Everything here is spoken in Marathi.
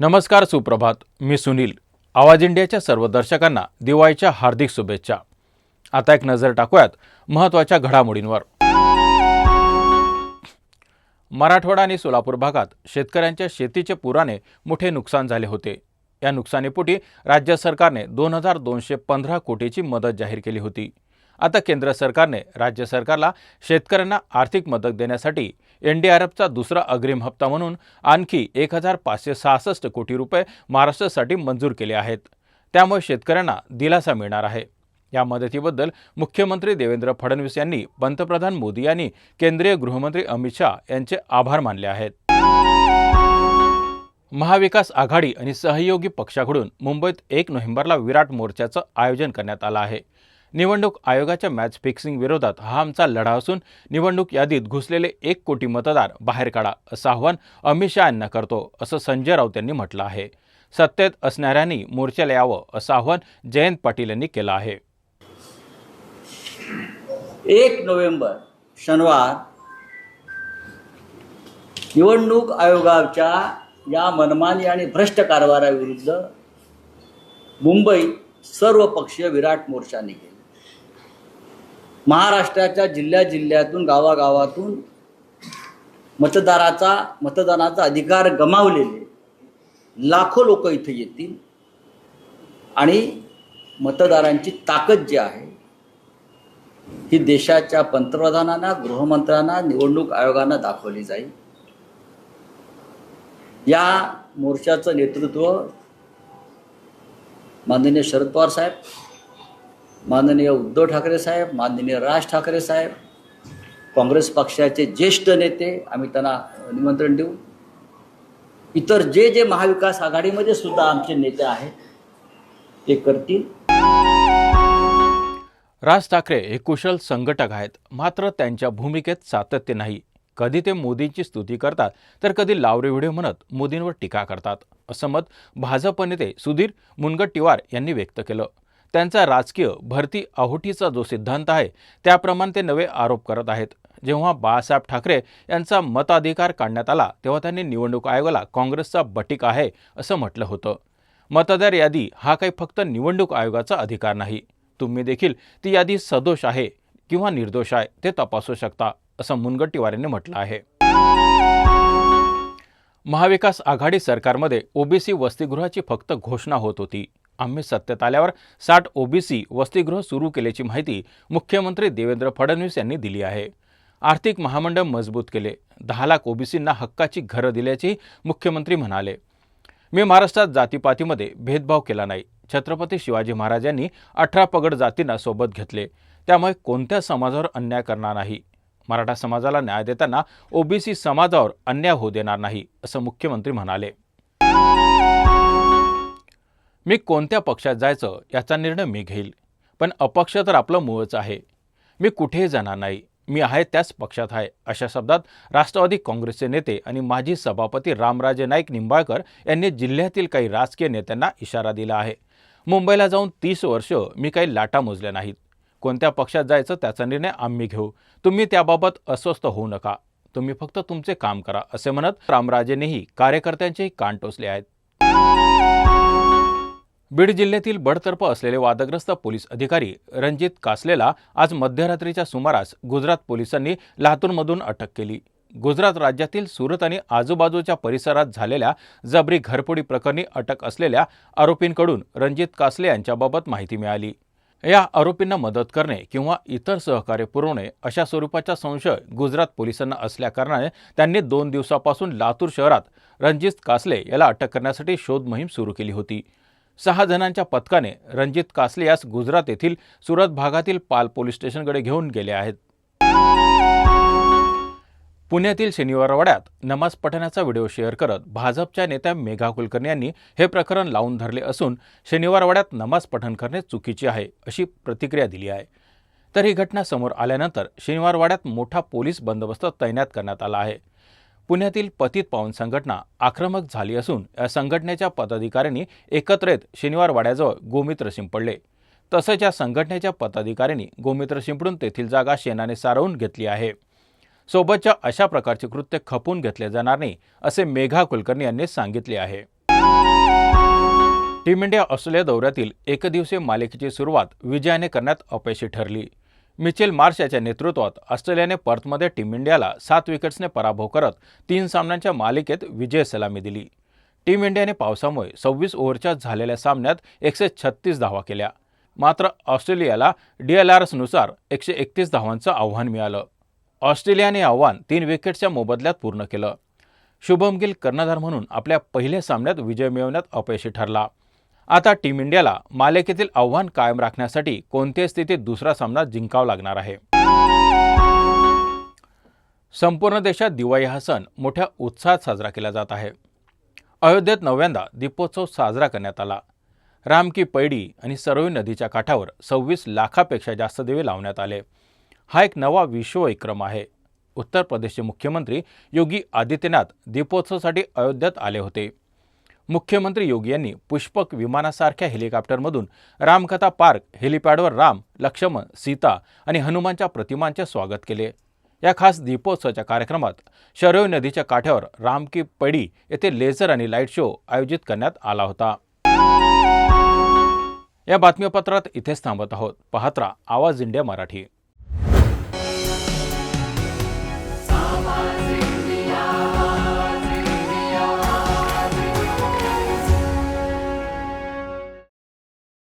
नमस्कार सुप्रभात मी सुनील. आवाज इंडियाच्या सर्व दर्शकांना दिवाळीच्या हार्दिक शुभेच्छा. आता एक नजर टाकूयात महत्त्वाच्या घडामोडींवर. मराठवाडा आणि सोलापूर भागात शेतकऱ्यांच्या शेतीचे पुराने मोठे नुकसान झाले होते. या नुकसानीपोटी राज्य सरकारने दोन हजार दोनशे पंधरा कोटीची मदत जाहीर केली होती. आता केंद्र सरकारने राज्य सरकारला शेतकऱ्यांना आर्थिक मदत देण्यासाठी एन डी आर एफचा दुसरा अग्रिम हप्ता म्हणून आणखी एक हजार पाचशे सहासष्ट कोटी रुपये महाराष्ट्रासाठी मंजूर केले आहेत. त्यामुळे शेतकऱ्यांना दिलासा मिळणार आहे. या मदतीबद्दल मुख्यमंत्री देवेंद्र फडणवीस यांनी पंतप्रधान मोदी यांनी केंद्रीय गृहमंत्री अमित शहा यांचे आभार मानले आहेत. महाविकास आघाडी आणि सहयोगी पक्षाकडून मुंबईत एक नोव्हेंबरला विराट मोर्चाचं आयोजन करण्यात आलं आहे. निवडणूक आयोगाच्या मॅच फिक्सिंग विरोधात हा आमचा लढा असून निवडणूक यादीत घुसलेले एक कोटी मतदार बाहेर काढा असं आव्हान अमित शहा यांना करतो असं संजय राऊत यांनी म्हटलं आहे. सत्तेत असणाऱ्यांनी मोर्चाला यावं असं आव्हान जयंत पाटील यांनी केलं आहे. एक नोव्हेंबर शनिवार निवडणूक आयोगाच्या या मनमानी आणि भ्रष्ट कारभाराविरुद्ध मुंबई सर्व पक्षीय विराट मोर्चा निघेल महाराष्ट्राच्या जिल्ह्या जिल्ह्यातून गावागावातून मतदाराचा मतदानाचा अधिकार गमावलेले लाखो लोक इथे येतील. आणि मतदारांची ताकद जी आहे ही देशाच्या पंतप्रधानांना गृहमंत्र्यांना निवडणूक आयोगांना दाखवली जाईल. या मोर्चाचं नेतृत्व माननीय शरद पवार साहेब माननीय उद्धव ठाकरे साहेब माननीय राज ठाकरे साहेब काँग्रेस पक्षाचे ज्येष्ठ नेते आम्ही त्यांना निमंत्रण देऊ. इतर जे जे महाविकास आघाडीमध्ये सुद्धा आमचे नेते आहेत ते करतील. राज ठाकरे हे कुशल संघटक आहेत मात्र त्यांच्या भूमिकेत सातत्य नाही. कधी ते मोदींची स्तुती करतात तर कधी लावरे व्हिडिओ म्हणत मोदींवर टीका करतात असं मत भाजप नेते सुधीर मुनगट्टीवार यांनी व्यक्त केलं. त्यांचा राजकीय भरती आहुटीचा जो सिद्धांत आहे त्याप्रमाणे ते नवे आरोप करत आहेत. जेव्हा बाळासाहेब ठाकरे यांचा मताधिकार काढण्यात आला तेव्हा त्यांनी निवडणूक आयोगाला काँग्रेसचा बटीक आहे असं म्हटलं होतं. मतदार यादी हा काही फक्त निवडणूक आयोगाचा अधिकार नाही. तुम्ही देखील ती यादी सदोष आहे किंवा निर्दोष आहे ते तपासू शकता असं मुनगट्टीवार यांनी म्हटलं आहे. महाविकास आघाडी सरकारमध्ये ओबीसी वसतिगृहाची फक्त घोषणा होत होती. आम्ही सत्तेत आल्यावर साठ ओबीसी वसतिगृह सुरू केल्याची माहिती मुख्यमंत्री देवेंद्र फडणवीस यांनी दिली आहे. आर्थिक महामंडळ मजबूत केले. दहा लाख ओबीसींना हक्काची घरं दिल्याची मुख्यमंत्री म्हणाले. मी महाराष्ट्रात जातीपातीमध्ये भेदभाव केला नाही. छत्रपती शिवाजी महाराजांनी अठरा पगड जातींना सोबत घेतले. त्यामुळे कोणत्या समाजावर अन्याय करणार नाही? मराठा समाजाला न्याय देताना ओबीसी समाजावर अन्याय होऊ देणार नाही असं मुख्यमंत्री म्हणाले. मी कोणत्या पक्षात जायचं याचा निर्णय मी घेईल. पण अपक्ष तर आपलं मूळच आहे. मी कुठेही जाणार नाही. मी आहे त्याच पक्षात आहे अशा शब्दात राष्ट्रवादी काँग्रेसचे नेते आणि माजी सभापती रामराजे नाईक निंबाळकर यांनी जिल्ह्यातील काही राजकीय नेत्यांना इशारा दिला आहे. मुंबईला जाऊन तीस वर्ष मी काही लाटा मोजल्या नाहीत. कोणत्या पक्षात जायचं त्याचा निर्णय आम्ही घेऊ. तुम्ही त्याबाबत अस्वस्थ होऊ नका. तुम्ही फक्त तुमचे काम करा असे म्हणत रामराजेनेही कार्यकर्त्यांचेही कान टोचले आहेत. बीड जिल्ह्यातील बडतर्फ असलेले वादग्रस्त पोलीस अधिकारी रणजित कासलेला आज मध्यरात्रीच्या सुमारास गुजरात पोलिसांनी लातूरमधून अटक केली. गुजरात राज्यातील सुरत आणि आजूबाजूच्या परिसरात झालेल्या जबरी घरफोडी प्रकरणी अटक असलेल्या आरोपींकडून रणजित कासले यांच्याबाबत माहिती मिळाली. या आरोपींना मदत करणे किंवा इतर सहकार्य पुरवणे अशा स्वरूपाचा संशय गुजरात पोलिसांना असल्याकारणाने त्यांनी दोन दिवसापासून लातूर शहरात रणजित कासले याला अटक करण्यासाठी शोध मोहीम सुरू केली होती. सहा जणांच्या पथकाने रणजित कासले यास गुजरात येथील सुरत भागातील पाल पोलीस स्टेशनकडे घेऊन गेले आहेत. पुण्यातील शनिवारवाड्यात नमाज पठणाचा व्हिडिओ शेअर करत भाजपच्या नेत्या मेघा कुलकर्णी यांनी हे प्रकरण लावून धरले असून शनिवारवाड्यात नमाज पठण करणे चुकीचे आहे अशी प्रतिक्रिया दिली आहे. तर ही घटना समोर आल्यानंतर शनिवारवाड्यात मोठा पोलीस बंदोबस्त तैनात करण्यात आला आहे. पुण्यातील पतित पावन संघटना आक्रमक झाली असून या संघटनेच्या पदाधिकाऱ्यांनी एकत्र येत शनिवार वाड्याजवळ गोमित्र शिंपडले. तसंच या संघटनेच्या पदाधिकाऱ्यांनी गोमित्र शिंपडून तेथील जागा शेणाने सारवून घेतली आहे. सोबतच्या अशा प्रकारचे कृत्य खपून घेतले जाणार नाही असे मेघा कुलकर्णी यांनी सांगितले आहे. टीम इंडिया ऑस्ट्रेलिया दौऱ्यातील एकदिवसीय मालिकेची सुरुवात विजयाने करण्यात अपयशी ठरली. मिचेल मार्श याच्या नेतृत्वात ऑस्ट्रेलियाने पर्थमध्ये टीम इंडियाला सात विकेट्सने पराभव करत तीन सामन्यांच्या मालिकेत विजय सलामी दिली. टीम इंडियाने पावसामुळे सव्वीस ओव्हरच्या झालेल्या सामन्यात एकशे छत्तीस धावा केल्या. मात्र ऑस्ट्रेलियाला डी एल एकशे एकतीस धावांचं आव्हान मिळालं. ऑस्ट्रेलियाने आव्हान तीन विकेट्सच्या मोबदल्यात पूर्ण केलं. शुभम गिल कर्णधार म्हणून आपल्या पहिल्या सामन्यात विजय मिळवण्यात अपयशी ठरला. आता टीम इंडियाला मालिकेतील आव्हान कायम राखण्यासाठी कोणत्याही स्थितीत दुसरा सामना जिंकावा लागणार आहे. संपूर्ण देशात दिवाळी हा सण मोठ्या उत्साहात साजरा केला जात आहे. अयोध्येत नव्यांदा दीपोत्सव साजरा करण्यात आला. राम की पैडी आणि सरोई नदीच्या काठावर सव्वीस लाखापेक्षा जास्त दिवे लावण्यात आले. हा एक नवा विश्वविक्रम आहे. उत्तर प्रदेशचे मुख्यमंत्री योगी आदित्यनाथ दीपोत्सवासाठी अयोध्येत आले होते. मुख्यमंत्री योगी यांनी पुष्पक विमानासारख्या हेलिकॉप्टरमधून रामकथा पार्क हेलिपॅडवर राम लक्ष्मण सीता आणि हनुमानच्या प्रतिमांचे स्वागत केले. या खास दीपोत्सवाच्या कार्यक्रमात शरयू नदीच्या काठ्यावर राम की पडी येथे लेझर आणि लाइट शो आयोजित करण्यात आला होता. या बातमीपत्रात इथेच थांबत आहोत. पाहत्रा आवाज इंडिया मराठी.